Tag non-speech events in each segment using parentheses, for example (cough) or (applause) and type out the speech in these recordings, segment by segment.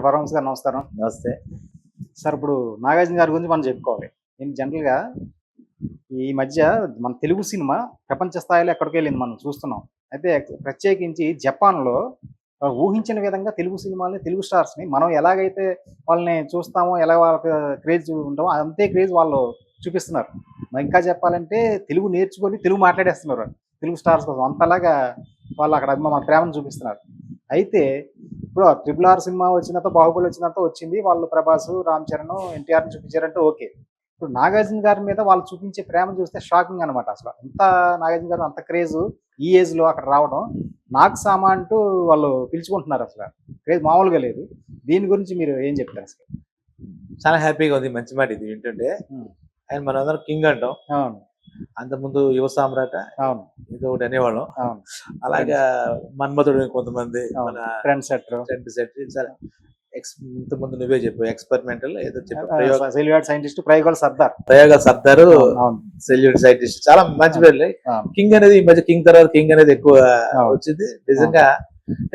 పరమహంస గారు నమస్కారం. నమస్తే. సార్ ఇప్పుడు నాగార్జున గారి గురించి మనం చెప్పుకోవాలి. నేను జనరల్గా ఈ మధ్య మన తెలుగు సినిమా ప్రపంచ స్థాయిలో ఎక్కడికి వెళ్ళింది మనం చూస్తున్నాం. అయితే ప్రత్యేకించి జపాన్లో ఊహించిన విధంగా తెలుగు సినిమాలని తెలుగు స్టార్స్ని మనం ఎలాగైతే వాళ్ళని చూస్తామో ఎలా వాళ్ళకి క్రేజ్ ఉంటామో అంతే క్రేజ్ వాళ్ళు చూపిస్తున్నారు. ఇంకా చెప్పాలంటే తెలుగు నేర్చుకొని తెలుగు మాట్లాడేస్తున్నారు. తెలుగు స్టార్స్ కోసం అంతలాగా వాళ్ళు అక్కడ మన ప్రేమను చూపిస్తున్నారు. అయితే ఇప్పుడు ట్రిపుల్ ఆర్ సినిమా వచ్చినంత బాహుబలి వచ్చినంత వచ్చింది. వాళ్ళు ప్రభాస్ రామ్ చరణ్ ఎన్టీఆర్ చూపించారంటే ఓకే. ఇప్పుడు నాగార్జున గారి మీద వాళ్ళు చూపించే ప్రేమ చూస్తే షాకింగ్ అనమాట అసలు. అంత నాగార్జున గారు అంత క్రేజ్ ఈ ఏజ్లో అక్కడ రావడం. నాకు సామా అంటూ వాళ్ళు పిలుచుకుంటున్నారు అసలు. క్రేజ్ మామూలుగా లేదు. దీని గురించి మీరు ఏం చెప్తారు అసలు? చాలా హ్యాపీగా ఉంది. మంచి మాట ఇది వింటుంటే. ఆయన మనందరం కింగ్ అంటాం. అవును. అంతకుముందు యువ సామ్రాట అవును. ఇది ఒకటి అనేవాళ్ళం. అవును. అలాగా మన్మధుడు కొంతమంది. మన ఫ్రెండ్ సెటర్ సెట్ సెట్ చాలా ఎక్స్ ఇంతకుముందు నువ్వే చెప్పు ఎక్స్పెరిమెంటల్ ఏదో చెప్పు. సెల్యూట్ సైంటిస్ట్ ప్రయోగాలు సర్దార్. ప్రయోగాలు సర్దారు సెల్యూట్ సైంటిస్ట్. చాలా మంచి పేర్లు. కింగ్ అనేది ఈ మధ్య కింగ్ తర్వాత కింగ్ అనేది ఎక్కువ. వచ్చింది. నిజంగా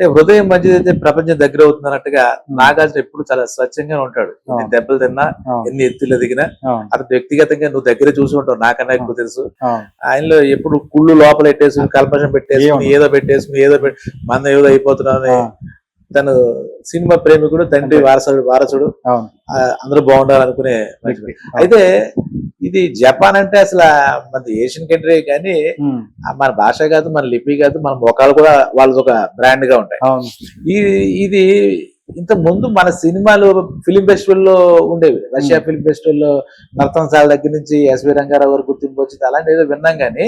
హృదయం మంచిదైతే ప్రపంచం దగ్గర అవుతున్నట్టుగా నాగార్జున ఎప్పుడు చాలా స్వచ్ఛంగా ఉంటాడు. ఎన్ని. దెబ్బలు తిన్నా ఎన్ని ఎత్తులు దిగినా అతను వ్యక్తిగతంగా నువ్వు దగ్గర చూసి ఉంటావు. నాకన్నా ఎక్కువ తెలుసు. ఆయనలో ఎప్పుడు కుళ్ళు లోపల పెట్టేసుకుని కల్పషం ఏమన్నా? ఏదో పెట్టేసుకుని ఏదో పెట్టి మన ఏదో అయిపోతున్నాను ఆ, తను సినిమా ప్రేమికుడు తండ్రి. వారసుడు వారసుడు అందరూ బాగుండాలనుకునే. అయితే ఇది జపాన్ అంటే అసలు మన ఏషియన్ కంట్రీ కానీ మన భాష కాదు మన లిపి కాదు మన ముఖాలు కూడా వాళ్ళది ఒక బ్రాండ్గా ఉంటాయి. ఇది ఇంత ముందు మన సినిమాలు ఫిలిం ఫెస్టివల్లో ఉండేవి. రష్యా ఫిలిం ఫెస్టివల్లో నర్తనశాల దగ్గర నుంచి ఎస్వి రంగారావు గారు గుర్తింపు వచ్చింది అలాంటి ఏదో విన్నాం కానీ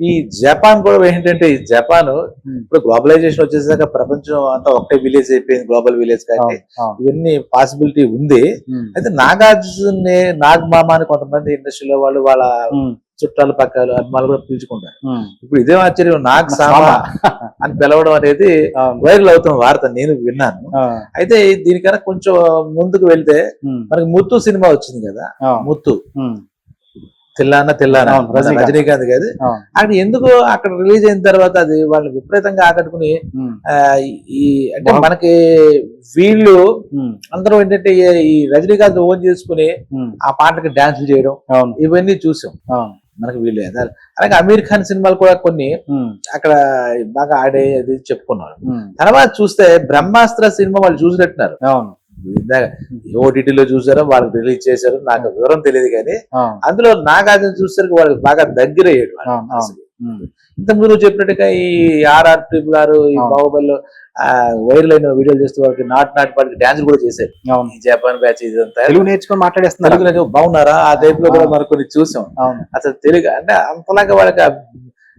ఈ జపాన్ కూడా ఏంటంటే ఈ జపాన్ Hmm. ఇప్పుడు గ్లోబలైజేషన్ వచ్చేసాక ప్రపంచం అంతా ఒకటే విలేజ్ అయిపోయింది గ్లోబల్ విలేజ్ కానీ ఇవన్నీ పాసిబిలిటీ ఉంది. ఉమ్, అయితే నాగార్జున నాగ్ మామ అని కొంతమంది ఇండస్ట్రీలో వాళ్ళు వాళ్ళ ఉమ్, చుట్టాలు పక్కలు అభిమానులు కూడా పిలుచుకుంటారు. ఇప్పుడు ఇదే ఆశ్చర్యం నాగ్ సామా అని పిలవడం అనేది వైరల్ అవుతున్న వార్త నేను విన్నాను. అయితే దీనికన్నా కొంచెం ముందుకు వెళ్తే మనకి ముత్తు సినిమా వచ్చింది కదా ముత్తు. తెల్లాన తెల్లాన రజనీకాంత్. కాదు. అక్కడ ఎందుకు అక్కడ రిలీజ్ అయిన తర్వాత అది వాళ్ళని విపరీతంగా ఆకట్టుకుని ఈ అంటే మనకి వీళ్ళు అందరూ ఏంటంటే ఈ- రజనీకాంత్ ఓన్ చేసుకుని ఆ పాటకి డాన్సులు చేయడం ఇవన్నీ చూసాం. మనకి వీళ్ళు. అలాగే అమీర్ ఖాన్ సినిమాలు కూడా కొన్ని అక్కడ బాగా ఆడే అది చెప్పుకున్నారు. తర్వాత చూస్తే బ్రహ్మాస్త్ర సినిమా వాళ్ళు చూసినట్టున్నారు. ఓటీటీలో చూసారో? వాళ్ళకి రిలీజ్ చేశారు. నాకు వివరం తెలియదు కానీ అందులో నాగార్జున చూసరికి వాళ్ళకి బాగా దగ్గర అయ్యాడు ఇంతకుముందు నువ్వు చెప్పినట్టుగా ఈ ఆర్ఆర్ ట్రిపుల్ ఆర్ ఈ అవును. బాహుబలిలో వైరల్ అయిన వీడియోలు చేస్తూ వాళ్ళకి నాట్ నాట్ పాటికి డాన్స్ కూడా చేశారు జపాన్ బ్యాచ్ ఇదంతా. తెలుగు నేర్చుకొని మాట్లాడేస్తున్నారు. బాగున్నారా? ఆ టైప్లో కూడా మనం కొన్ని చూసాం. అసలు తెలుగు అంటే అంతలాగా వాళ్ళకి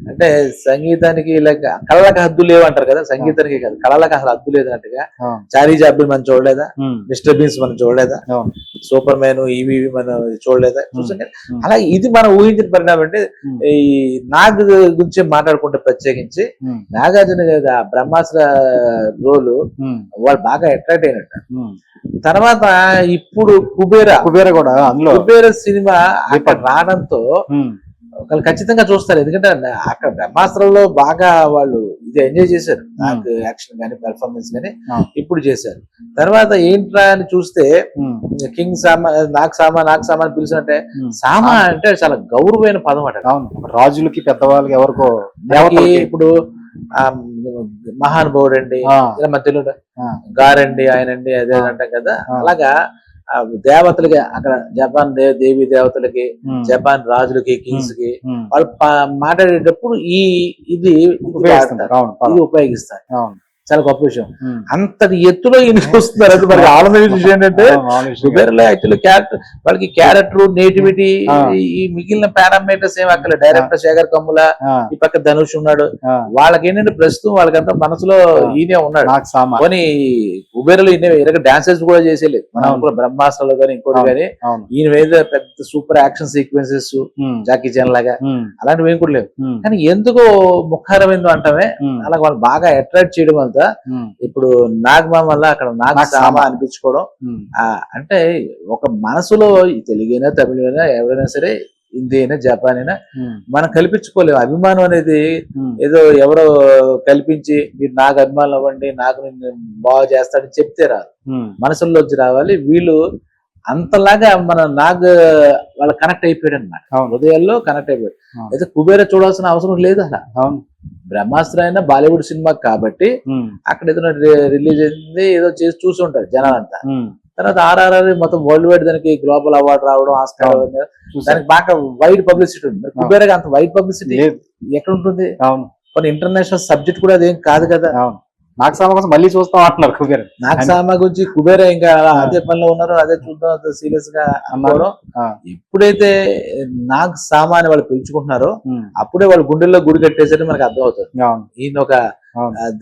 అంటే సంగీతానికి లైక్ కళలకు హద్దు లేవు అంటారు కదా సంగీతానికి కాదు కళలకు అసలు హద్దు లేదు అన్నట్టుగా. అవును చారీ జాబ్లు మనం చూడలేదా? మిస్టర్ బీన్స్ మనం చూడలేదా? సూపర్ మ్యాన్ ఇవి ఇవి మనం చూడలేదా? చూసాం కదా. అలా ఇది మనం ఊహించిన పరిణామం అంటే. ఈ నాగ్ గురించి మాట్లాడుకుంటే ప్రత్యేకించి నాగార్జున గారి ఆ బ్రహ్మాస్త్ర రోలు వాళ్ళు బాగా అట్రాక్ట్ అయినట్టు. తర్వాత ఇప్పుడు కుబేర కుబేర కూడా అందులో. కుబేర సినిమా అక్కడ రావడంతో వాళ్ళు ఖచ్చితంగా చూస్తారు. ఎందుకంటే అక్కడ బ్రహ్మాస్త్రంలో బాగా వాళ్ళు ఇది ఎంజాయ్ చేశారు. నాకు యాక్షన్ కానీ పెర్ఫార్మెన్స్ కానీ. ఇప్పుడు చేశారు. తర్వాత ఏంట్రా అని చూస్తే కింగ్ సామా నాకు సామా నాకు సామా అని పిలిచినట్టే ఉమ్. సామా అంటే చాలా గౌరవమైన పదం అట. రాజులకి పెద్దవాళ్ళకి ఎవరికో ఇప్పుడు మహానుభావుడు అండి మన తెలుగు గారండి ఆయనండి అదే. అంటాం కదా. అలాగా దేవతలకి అక్కడ జపాన్ దేవి దేవతలకి జపాన్ రాజులకి కింగ్స్కి. వాళ్ళు మాట్లాడేటప్పుడు ఈ ఇది ఇది ఉపయోగిస్తారు. చాలా గొప్ప విషయం. అంతటి ఎత్తులో ఈయన చూస్తున్నారు అది మరి (laughs) ఆనందమైన విషయం ఏంటంటే. కుబేర్లో యాక్చువల్లీ క్యారెక్టర్ వాళ్ళకి క్యారెక్టర్ నేటివిటీ. ఈ మిగిలిన పారామీటర్స్ ఏం అక్కడ డైరెక్టర్ శేఖర్ కమ్ముల ఈ పక్క ధనుష్ ఉన్నాడు. వాళ్ళకి ఏంటంటే ప్రస్తుతం వాళ్ళకంతా మనసులో ఈయనే ఉన్నాడు. నాకు ఈయన ఇరగ డాన్సెస్ కూడా చేసేలేదు మనం. కూడా బ్రహ్మాస్త్రాలు కానీ ఇంకోటి. కానీ ఈయన మీద పెద్ద super action sequences Jackie Chan లాగా. అలాంటివి ఏం కూడా లేవు. కానీ ఎందుకో ముఖారమైందో అంటామే ఉమ్, అలా వాళ్ళు బాగా అట్రాక్ట్ చేయడం వల్ల ఉమ్, ఇప్పుడు నాగమా వల్ల అక్కడ నాగ సామా. అనిపించుకోవడం అంటే ఒక మనసులో తెలుగైనా తమిళైనా ఎవరైనా సరే హిందీ అయినా జపాన్ అయినా మనం కల్పించుకోలేము. అభిమానం అనేది ఏదో ఎవరో కల్పించి మీరు నాకు అభిమానులు అవ్వండి నాకు నేను బాగా చేస్తాడని చెప్తే రాదు. మనసుల్లోంచి రావాలి. వీళ్ళు అంతలాగా మన నాగ్ వాళ్ళ కనెక్ట్ అయిపోయాడు అనమాట హృదయాల్లో కనెక్ట్ అయిపోయాడు. అయితే కుబేర చూడాల్సిన అవసరం లేదు అలా. అవును. బ్రహ్మాస్త్ర అయినా బాలీవుడ్ సినిమా కాబట్టి అక్కడ ఏదైనా రిలీజ్ అయింది ఏదో చేసి చూసి ఉంటారు జనాలంతా. తర్వాత ఆర్ఆర్ఆర్ మొత్తం వరల్డ్ వైడ్ దానికి గ్లోబల్ అవార్డు రావడం ఆస్కార్. దానికి బాగా వైడ్ పబ్లిసిటీ ఉంది. మరి కుబేరకి అంత వైడ్ పబ్లిసిటీ ఎక్కడ ఉంటుంది? అవును. కొన్ని ఇంటర్నేషనల్ సబ్జెక్ట్ కూడా అదేం కాదు కదా. అవును. నాకు సామ కోసం మళ్ళీ చూస్తాం అంటున్నారు కుబేర్ సామా గురించి కుబేర ఇంకా అదే పనిలో ఉన్నారు అదే చూద్దాం సీరియస్గా అన్నారు. ఎప్పుడైతే నాకు సామా అని వాళ్ళు పిలుచుకుంటున్నారో అప్పుడే వాళ్ళ గుండెల్లో గుడి కట్టేసరికి మనకు అర్థం అవుతుంది ఈయన ఒక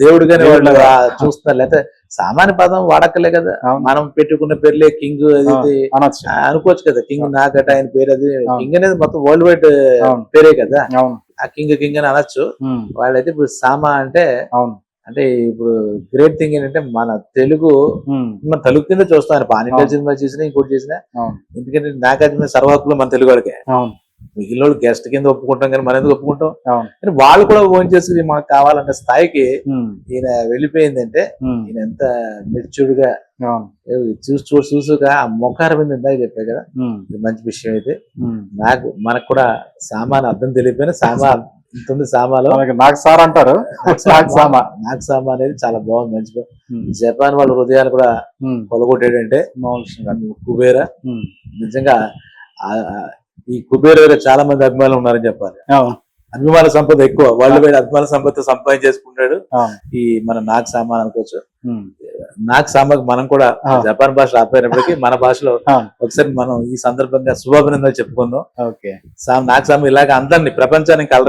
దేవుడుగానే వాళ్ళు (laughs) చూస్తున్నారు. లేకపోతే సామాన్య పదం వాడక్కలే కదా. మనం పెట్టుకున్న పేర్లే కింగ్ అది అనుకోవచ్చు కదా. కింగ్. నాకట ఆయన పేరు అది. కింగ్ అనేది మొత్తం వరల్డ్ వైడ్ పేరే కదా. ఆ కింగ్ కింగ్ అని అనొచ్చు. వాళ్ళైతే ఇప్పుడు సామా అంటే అవును. అంటే ఇప్పుడు గ్రేట్ థింగ్ ఏంటంటే మన తెలుగు మన తెలుగు కింద చూస్తాను. Pan India. సినిమా చేసినా ఇంకోటి చేసినా. ఎందుకంటే నాగార్జున సర్వహక్కులు మన తెలుగు వాళ్ళకే. అవును. మిగిలిన వాళ్ళు గెస్ట్ కింద ఒప్పుకుంటాం కానీ మనం ఎందుకు ఒప్పుకుంటాం కానీ వాళ్ళు కూడా ఓన్ చేసుకుని మాకు కావాలన్న స్థాయికి ఈయన వెళ్ళిపోయిందంటే ఈయన ఎంత మెచ్యూర్డ్గా చూసి చూసి చూసుగా ఆ మొఖార మీద ఇందాక చెప్పా కదా? ఇది మంచి విషయం అయితే. నాకు మనకు కూడా సామాన్ అర్థం తెలియపోయినా సామా ఇంత ఉంది సామాలో నాకు సార్ అంటారు. నాకు సామా నాకు సామా. అనేది చాలా బాగుంది మంచి జపాన్ వాళ్ళ హృదయాలు కూడా కాదు. కుబేర. నిజంగా ఈ కుబేర దగ్గర చాలా మంది అభిమానులు ఉన్నారని చెప్పాలి. అభిమాన సంపద ఎక్కువ. వాళ్ళు వేరే అభిమాన సంపద సంపాదించేసుకుంటాడు అవును. ఈ మన నాగ్ సామాన్ అనుకోవచ్చు. నాగ్ సామాన్ మనం కూడా. జపాన్ భాష రాపోయినప్పటికీ మన భాషలో. ఒకసారి మనం ఈ సందర్భంగా శుభాభినందనలు చెప్పుకుందాం. నాగ్ సామ్ ఇలాగ అందరినీ ప్రపంచానికి కలర